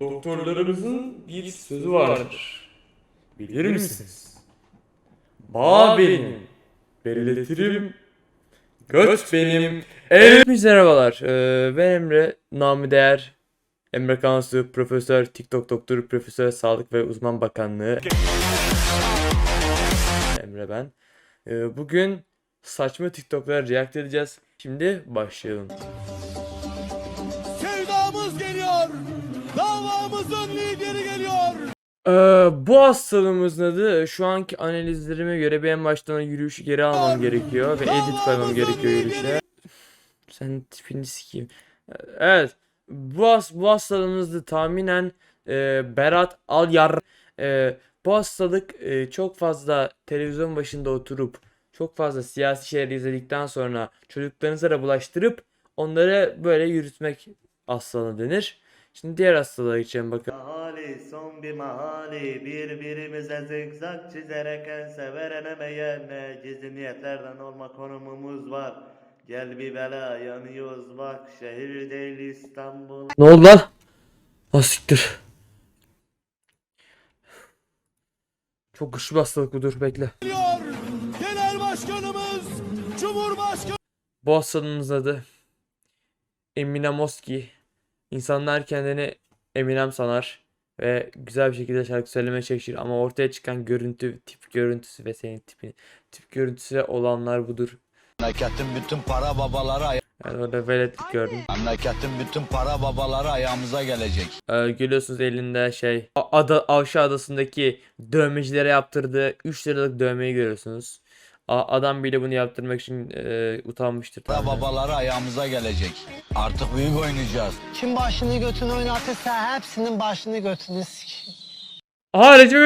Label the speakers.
Speaker 1: Doktorlarımızın bir sözü vardır. Bilir misiniz? Bağ benim, belirletirim, göt benim, el... Merhabalar, ee, ben Emre, namı değer, Emre Kansu, Profesör, TikTok Doktoru, Profesör, Sağlık ve Uzman Bakanlığı. Emre ben. Ee, bugün saçma TikTok'lara react edeceğiz. Şimdi başlayalım.
Speaker 2: Sevdamız geliyor. Davamızın lideri geliyor.
Speaker 1: Ee, bu hastalığımızın adı şu anki analizlerime göre bir en baştan yürüyüşü geri almam gerekiyor ve edit koymam gerekiyor yürüyüşe. Sen tipini sikeyim. Evet. Bu, has bu hastalığımızda tahminen e, Berat Alyar e, bu hastalık e, çok fazla televizyon başında oturup çok fazla siyasi şeyler izledikten sonra çocuklarınıza da bulaştırıp onları böyle yürütmek hastalığı denir. Şimdi diğer hastalığa geçelim bakalım.
Speaker 3: Mahali son bir mahali birbirimize zikzak çizerek ense verenemeyen gizli niyetlerden olma konumumuz var. Gel bir bela yanıyoruz bak şehir değil İstanbul.
Speaker 1: Ne oldu lan? Ha siktir. Çok güçlü bir hastalık bu dur bekle.
Speaker 2: Genel başkanımız, Cumhurbaşkanı.
Speaker 1: Bu hastalığımız adı Eminemoski. İnsanlar kendini Eminem sanar ve güzel bir şekilde şarkı söylemeye çalışır ama ortaya çıkan görüntü, tip görüntüsü ve senin tipin tip görüntüsü olanlar budur.
Speaker 4: Memleketin bütün para babaları
Speaker 1: Yani orada veletlik gördüm.
Speaker 4: memleketin bütün para babaları ayağımıza gelecek.
Speaker 1: Ee, görüyorsunuz elinde şey ada Avşa Adası'ndaki dövmecilere yaptırdığı 3 liralık dövmeyi görüyorsunuz. A- adam bile bunu yaptırmak için e, utanmıştır.
Speaker 4: Para babaları ayağımıza gelecek. Artık büyük oynayacağız.
Speaker 5: Kim başını götünü oynatırsa hepsinin başını götünü sikeyim.
Speaker 1: Aha Recep